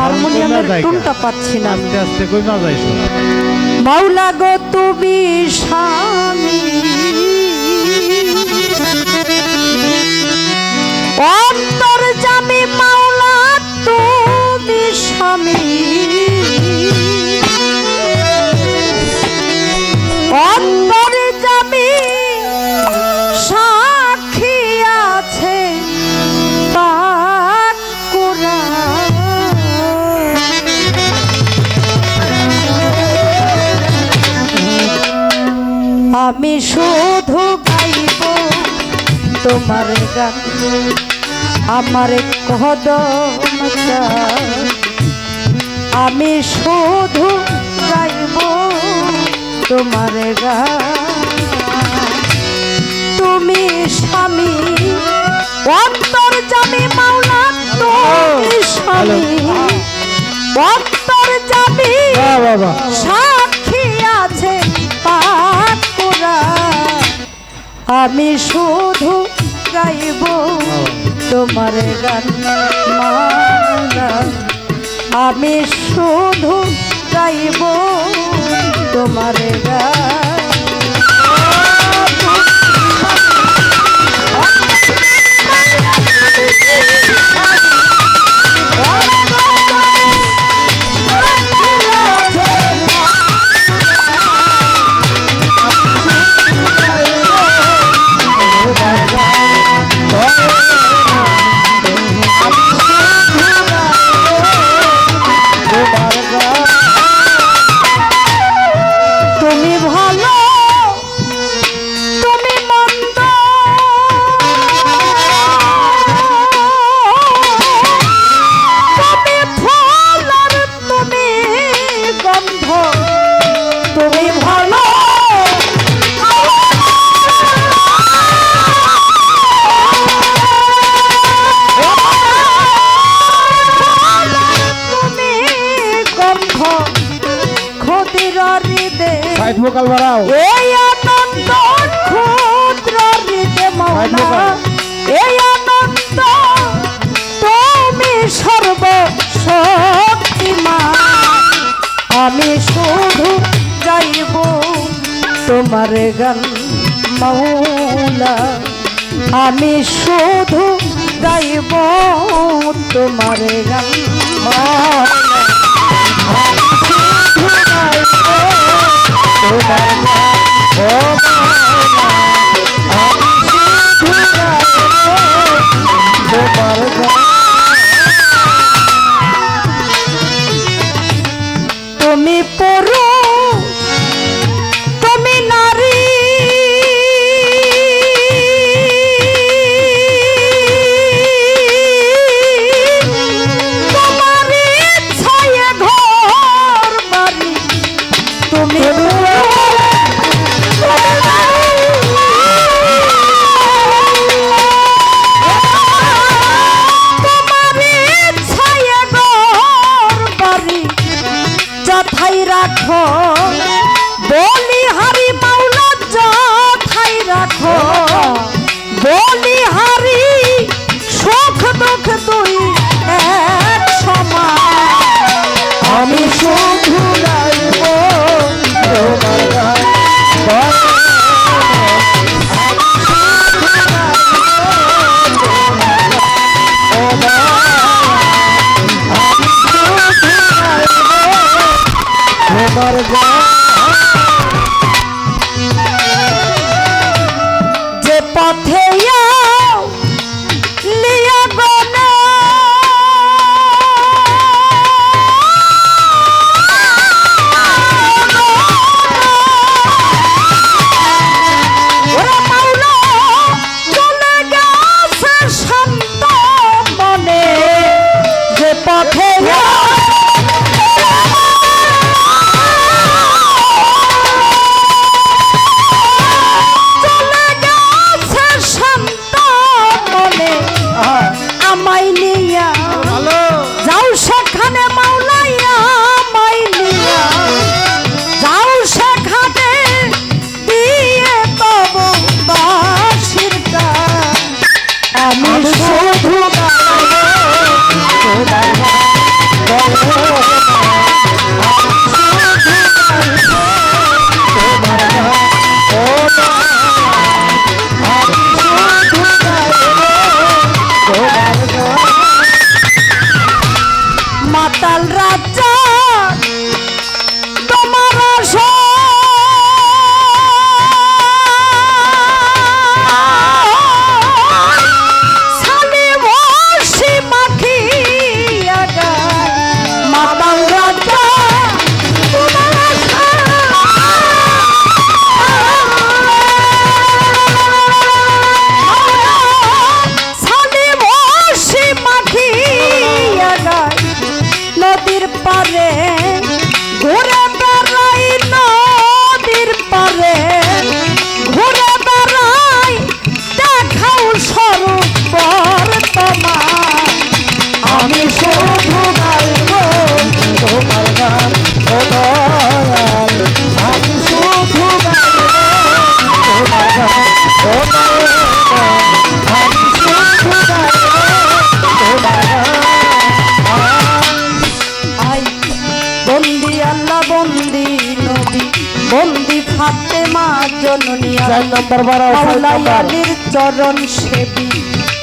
হারমোনিয়ামের পাচ্ছি না। আস্তে আস্তে কই না যাইছো? মাওলা গো তুমি স্বামী। স্বামী জামি সাক্ষী আছে আমি শুধু গাইব তোমার গান আমার কদম চাই। আমি শুধু গাইব তোমার গা তুমি স্বামী অন্তর জামি মাওলা তুমি স্বামী। অন্তর জামি সাক্ষী আছে আমি শুধু গাইব তোমার গান মাওলা। আমি শুধু চাইব তোমার তুমি মোকাল বাড়াও। এই আনন্দ ক্ষুদ্র হৃদে মৌলা এই আনন্দ তুমি সর্বশক্তিমান। আমি শুধু গাইব তোমার গান মৌলা আমি শুধু গাইব তোমার গান মৌলা রাখো বলি হারি চার নম্বর বাড়াও চার চরণ সেবী।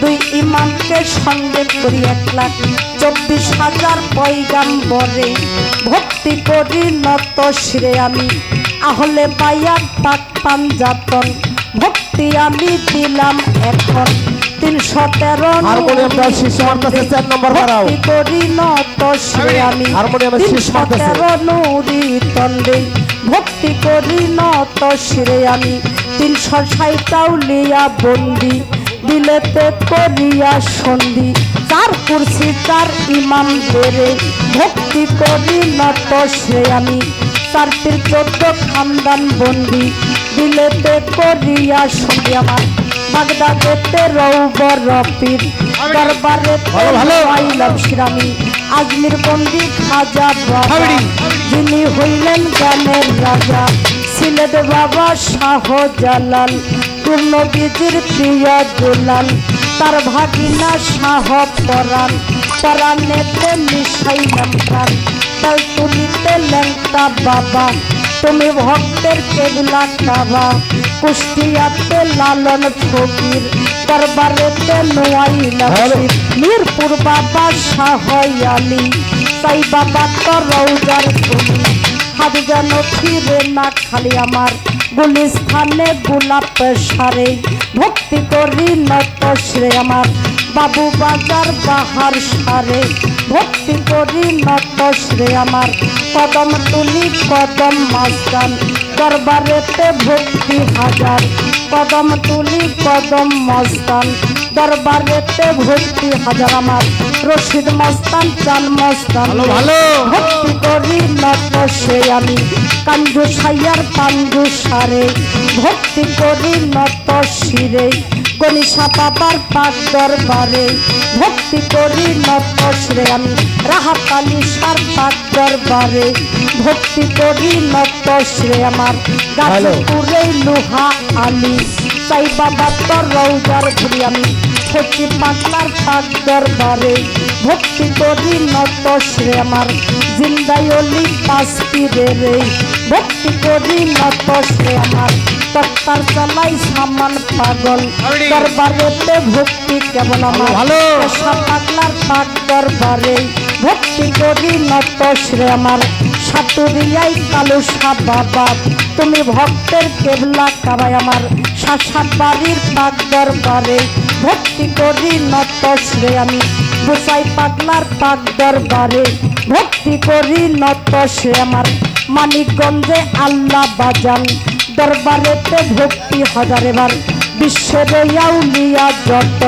দুই ইমামকে সঙ্গে করি এক লাখ। চব্বিশ হাজার পয়গাম্বরে ভক্তি করি নত শ্রে আমি। আহলে বায়ার পাক পাঞ্জাতন ভক্তি আমি দিলাম এখন। তিনশো তেরো করি নত শ্রে আমি তিনশো তেরো নুরি তন্ডে ভক্তি করি নত শিরে আমি। তিনশো সাইটাউলিয়া বন্দি দিলেতে করিয়া সন্ধি। তার কুরসি তার ইমাম বেড়ে ভক্তি করি নত শিরে আমি। তার পীর চোদ্দ খানদান বন্দি দিলেতে করিয়া সন্ধি আমার। বাগদাদেতে রৌবর রপির দরবারে। আইলাম শ্রামী আজমির বন্দি খাজা যিনি হইলেন জ্ঞানের রাজা। সিলেট বাবা শাহ জালাল পূর্ণ বীজির প্রিয় দুলাল। তার ভাগিনা শাহ পরাণ পরাণেতে মিশাইলাম প্রাণ। তাই তুলিতে ল্যাংটা বাবা তুমি ভক্তের কেবলা কাবা কুষ্টিয়াতে লালন ফকির দরবারেতে নোয়াইলাম। মিরপুর বাবা শাহ আলী তাই বাবা তো রৌজার তুমি হাত যেন ফিরে না, খালি আমার গুলিস্থানে গোলাপ সারে। ভক্তি করি নত শ্রে আমার বাবু বাজার বাহার সারে। ভক্তি করি নত শ্রে আমার কদম তুলি, কদম মাস্তান দরবারেতে ভক্তি হাজার। কদম তুলি কদম মস্তান। দরবারেতে ভক্তি হাজার আমার। রশিদ মস্তান চান মস্তান। ভক্তি করি নত সে আমি। কাঞ্জু সাইয়ার পাঞ্জু সারে। ভক্তি করি নত শিরে। গণিসা বাবার পাক দরবারে। ভক্তি করি নত শ্রে আমি। রাহাত আলী সার পাক দরবারে। ভক্তি করি নত শ্রে আমার। গাজীপুরে লোহা আলী। সাই বাবা তোর রৌজার ঘুরি আমি। সচি পাটনার পাক দরবারে। ভক্তি করি নত শ্রে আমার। জিন্দায়লি পাঁচটি রে ভক্তি করি নত শ্রে আমার। তত্তার চালাই সামান পাগল। দরবারেতে ভক্তি কেবল আমার। পাগলার পাক দরবারে। ভক্তি করি নত শ্রে আমার। সাতুরিয়াই কালু সাহ বাবা। তুমি ভক্তের কেবলা কাবাই আমার। শাসাত বাড়ির পাক দরবারে ভক্তি করি নত শ্রে আমি। গোসাই পাগলার পাক দরবারে ভক্তি করি নত শ্রে আমার। মানিকগঞ্জে আল্লাহ বাজান, দরবারেতে ভক্তি হাজার এবার। বিশ্বের আউলিয়া যত,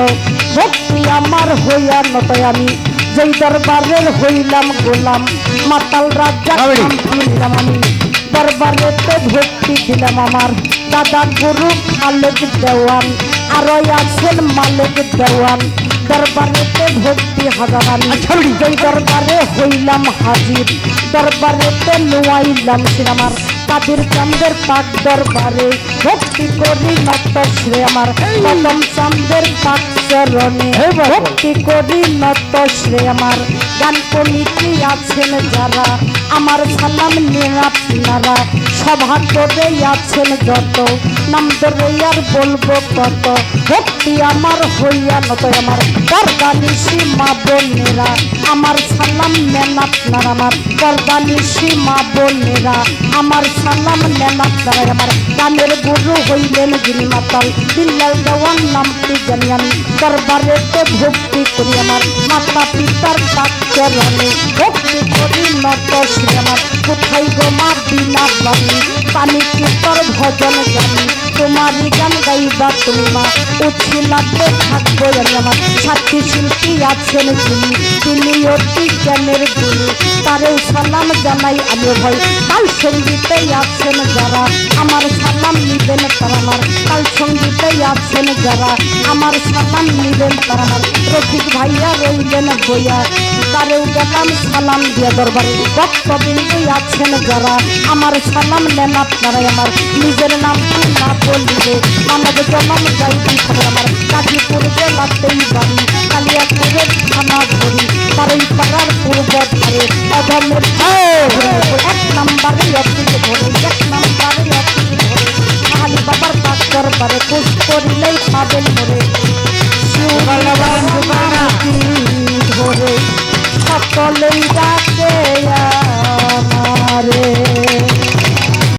ভক্তি আমার হইয়া নত আমি। যেই দরবারের হইলাম গোলাম মাতাল রাজা আমি। দরবারেতে ভক্তি দিলাম আমার। দাদা গুরু খালেক দেওয়ান আরও আছেন মালিক দেওয়ান। দরবারেতে ভক্তি হাজার আমি। যেই দরবারে হইলাম হাজির দরবারেতে নোয়াইলাম সে আমার। কাদির চান্দের পাক দরবারে ভক্তি করি নত শ্রে আমার। কদম চান্দের পাক চরণে। ভক্তি করি নত শ্রে আমার। গান কমিটি আছেন যারা আমার সালাম নিন আপনারা সভা করে আছেন যত নাম ধরে আর বলব কত ভক্তি আমার হইয়া নত আমার পর্দানিসি মা বোনেরা। আমার সালাম নেন আপনারা আমার পর্দানিসি মা বোনেরা। আমার সালাম নেন আপনারা আমার। গানের গুরু হইলেন যিনি মাতাল দিল্লাল দেওয়ান নামটি জানি আমি। দরবারেতে ভক্তি করি আমার মাতা পিতার পাক চরণে। ভক্তি করি নত শ্রী আমার। কোথায় গো মা বিনা বাণী? পানি পিতর ভজন জানি তোমারই গান গাইবা তুমি মা। উচ্ছিলাতে থাকব আমি আমার। সাক্ষী শিল্পী আছেন যিনি। তিনি অতি জ্ঞানের গুরু। তারেও সালাম জানাই আমি ভাই। কাল সঙ্গীতে আছেন যারা। আমার সালাম নিবেন তারা আমার। কাল সঙ্গীতে আছেন যারা। আমার সালাম নিবেন তারা। রফিক ভাইয়া রইলেন বইয়া। তারেও গেলাম সালাম দিয়ে দরবারে। ভক্তবৃন্দ আছেন যারা। আমার সালাম নেন আপনারাই আমার। নিজের নাম না বললে? মানব জনম যাইতে হবে আমার? গাজীপুর জেলাতেই বাড়ি কালিয়াপুরের থানা ধরি। তারই পাড়ার পূর্ব ধারে। অধমের